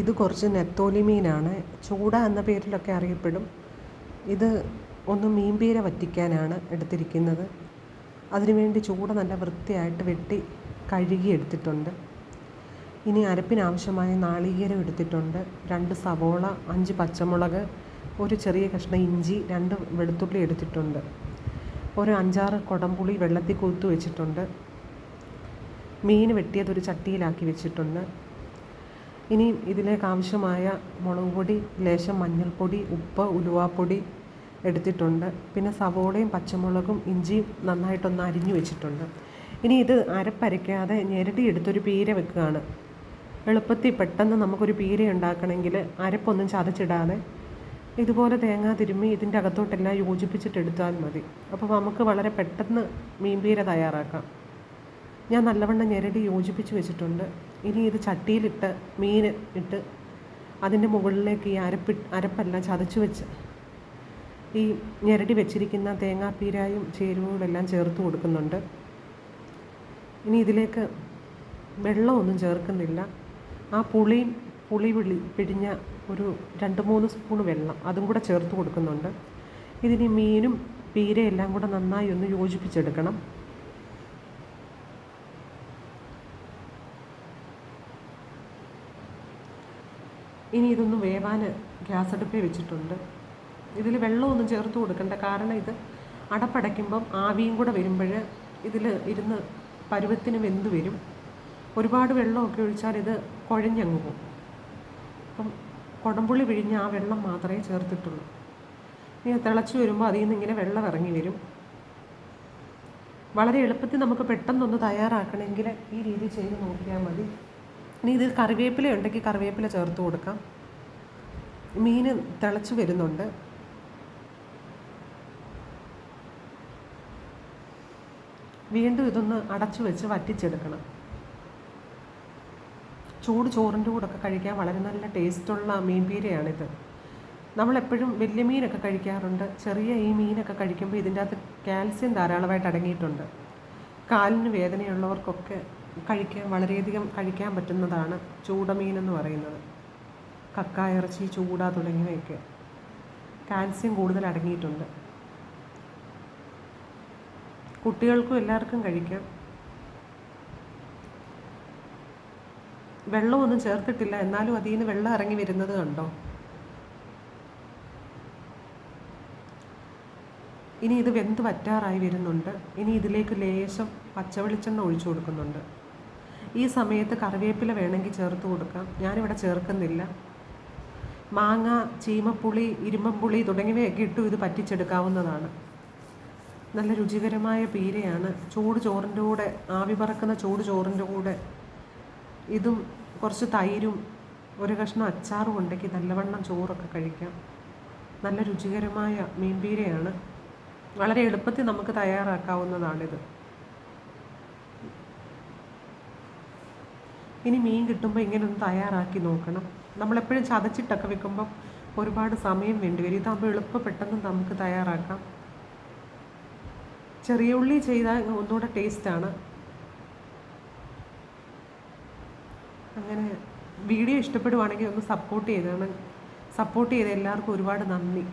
ഇത് കുറച്ച് നെത്തോലി മീനാണ് ചൂട എന്ന പേരിലൊക്കെ അറിയപ്പെടും. ഇത് ഒന്ന് മീൻപീര വറ്റിക്കാനാണ് എടുത്തിരിക്കുന്നത്. അതിനുവേണ്ടി ചൂട നല്ല വൃത്തിയായിട്ട് വെട്ടി കഴുകി എടുത്തിട്ടുണ്ട്. ഇനി അരപ്പിനാവശ്യമായ നാളികേരം എടുത്തിട്ടുണ്ട്. രണ്ട് സവോള അഞ്ച് പച്ചമുളക് ഒരു ചെറിയ കഷ്ണം ഇഞ്ചി രണ്ട് വെളുത്തുള്ളി എടുത്തിട്ടുണ്ട്. ഒരു അഞ്ചാറ് കുടംപുളി വെള്ളത്തിൽ കുതിർത്ത് വെച്ചിട്ടുണ്ട്. മീൻ വെട്ടിയത് ഒരു ചട്ടിയിലാക്കി വെച്ചിട്ടുണ്ട്. ഇനി ഇതിലേക്ക് ആവശ്യമായ മുളക് പൊടി ലേശം മഞ്ഞൾപ്പൊടി ഉപ്പ് ഉലുവാപ്പൊടി എടുത്തിട്ടുണ്ട്. പിന്നെ സവോളയും പച്ചമുളകും ഇഞ്ചിയും നന്നായിട്ടൊന്ന് അരിഞ്ഞു വെച്ചിട്ടുണ്ട്. ഇനി ഇത് അരപ്പരയ്ക്കാതെ ഞെരടി എടുത്തൊരു പീര വെക്കുകയാണ്. എളുപ്പത്തിൽ പെട്ടെന്ന് നമുക്കൊരു പീര ഉണ്ടാക്കണമെങ്കിൽ അരപ്പൊന്നും ചതച്ചിടാതെ ഇതുപോലെ തേങ്ങ തിരുമ്മി ഇതിന്റെ അകത്തോട്ടെല്ലാം യോജിപ്പിച്ചിട്ട് എടുത്താൽ മതി. അപ്പോൾ നമുക്ക് വളരെ പെട്ടെന്ന് മീൻ പീര തയ്യാറാക്കാം. ഞാൻ നല്ലവണ്ണം ഞെരടി യോജിപ്പിച്ച് വെച്ചിട്ടുണ്ട്. ഇനി ഇത് ചട്ടിയിലിട്ട് മീൻ ഇട്ട് അതിന്റെ മുകളിലേക്ക് ഈ അരപ്പി അരപ്പെല്ലാം ചതച്ച് വെച്ച് ഈ ഞെരടി വെച്ചിരിക്കുന്ന തേങ്ങാപ്പീരായും ചേരുവകളെല്ലാം ചേർത്ത് കൊടുക്കുന്നുണ്ട്. ഇനി ഇതിലേക്ക് വെള്ളമൊന്നും ചേർക്കുന്നില്ല. ആ പുളിയും പുളി വിളി പിഴിഞ്ഞ ഒരു രണ്ട് മൂന്ന് സ്പൂൺ വെള്ളം അതും കൂടെ ചേർത്ത് കൊടുക്കുന്നുണ്ട്. ഇതിന് മീനും പീരയെല്ലാം കൂടെ നന്നായി ഒന്ന് യോജിപ്പിച്ചെടുക്കണം. ഇനി ഇതൊന്ന് വേവാൻ ഗ്യാസ് അടുപ്പിൽ വെച്ചിട്ടുണ്ട്. ഇതിൽ വെള്ളമൊന്നും ചേർത്ത് കൊടുക്കണ്ട. കാരണം ഇത് അടപ്പടയ്ക്കുമ്പം ആവിയും കൂടെ വരുമ്പോൾ ഇതിൽ ഇരുന്ന് പരുവത്തിന് വെന്ത് വരും. ഒരുപാട് വെള്ളമൊക്കെ ഒഴിച്ചാൽ ഇത് കുഴഞ്ഞങ്ങ് പോകും. അപ്പം കുടംപുള്ളി പിഴിഞ്ഞ് ആ വെള്ളം മാത്രമേ ചേർത്തിട്ടുള്ളൂ. ഇനി തിളച്ച് വരുമ്പോൾ അതിൽ നിന്ന് ഇങ്ങനെ വെള്ളം ഇറങ്ങി വരും. വളരെ എളുപ്പത്തിൽ നമുക്ക് പെട്ടെന്നൊന്ന് തയ്യാറാക്കണമെങ്കിൽ ഈ രീതി ചെയ്ത് നോക്കിയാൽ മതി. ഇനി ഇത് കറിവേപ്പില ഉണ്ടെങ്കിൽ കറിവേപ്പില ചേർത്ത് കൊടുക്കാം. മീൻ തിളച്ച് വരുന്നുണ്ട്. വീണ്ടും ഇതൊന്ന് അടച്ചു വെച്ച് വറ്റിച്ചെടുക്കണം. ചൂട് ചോറിന്റെ കൂടെയൊക്കെ കഴിക്കാൻ വളരെ നല്ല ടേസ്റ്റുള്ള മീൻ പീരയാണിത്. നമ്മളെപ്പോഴും വലിയ മീനൊക്കെ കഴിക്കാറുണ്ട്. ചെറിയ ഈ മീനൊക്കെ കഴിക്കുമ്പോൾ ഇതിന്റെ അകത്ത് കാൽസ്യം ധാരാളമായിട്ട് അടങ്ങിയിട്ടുണ്ട്. കാലിന് വേദനയുള്ളവർക്കൊക്കെ കഴിക്കാൻ വളരെയധികം കഴിക്കാൻ പറ്റുന്നതാണ് ചൂടമീൻ എന്ന് പറയുന്നത്. കക്ക ഇറച്ചി ചൂട തുടങ്ങിയവയൊക്കെ. കാൽസ്യം കൂടുതൽ അടങ്ങിയിട്ടുണ്ട്. കുട്ടികൾക്കും എല്ലാവർക്കും കഴിക്കാം. വെള്ളമൊന്നും ചേർത്തിട്ടില്ല. എന്നാലും അതിൽ നിന്ന് വെള്ളം ഇറങ്ങി വരുന്നത് കണ്ടോ? ഇനി ഇത് വെന്ത് വറ്റാറായി വരുന്നുണ്ട്. ഇനി ഇതിലേക്ക് ലേശം പച്ചവെളിച്ചെണ്ണ ഒഴിച്ചു കൊടുക്കുന്നുണ്ട്. ഈ സമയത്ത് കറിവേപ്പില വേണമെങ്കിൽ ചേർത്ത് കൊടുക്കാം. ഞാനിവിടെ ചേർക്കുന്നില്ല. മാങ്ങ ചീമപ്പുളി ഇരുമ്പുളി തുടങ്ങിയവയൊക്കെ ഇട്ടു ഇത് പറ്റിച്ചെടുക്കാവുന്നതാണ്. നല്ല രുചികരമായ പീരയാണ്. ചൂട് ചോറിന്റെ കൂടെ ആവി പറക്കുന്ന ചൂട് ചോറിന്റെ കൂടെ ഇതും കുറച്ച് തൈരും ഒരു കഷ്ണം അച്ചാറും ഉണ്ടെങ്കിൽ നല്ലവണ്ണം ചോറൊക്കെ കഴിക്കാം. നല്ല രുചികരമായ മീൻപീരയാണ്. വളരെ എളുപ്പത്തിൽ നമുക്ക് തയ്യാറാക്കാവുന്നതാണിത്. ഇനി മീൻ കിട്ടുമ്പോൾ ഇങ്ങനെ ഒന്ന് തയ്യാറാക്കി നോക്കണം. നമ്മളെപ്പോഴും ചതച്ചിട്ടൊക്കെ വെക്കുമ്പം ഒരുപാട് സമയം വേണ്ടി വരും. ഇതാകുമ്പോൾ എളുപ്പം പെട്ടെന്ന് നമുക്ക് തയ്യാറാക്കാം. ചെറിയ ഉള്ളി ചെയ്താൽ ഒന്നുകൂടെ ടേസ്റ്റാണ് അങ്ങനെ വീഡിയോ ഇഷ്ടപ്പെടുവാണെങ്കിൽ ഒന്ന് സപ്പോർട്ട് ചെയ്താണ് സപ്പോർട്ട് ചെയ്ത എല്ലാവർക്കും ഒരുപാട് നന്ദി.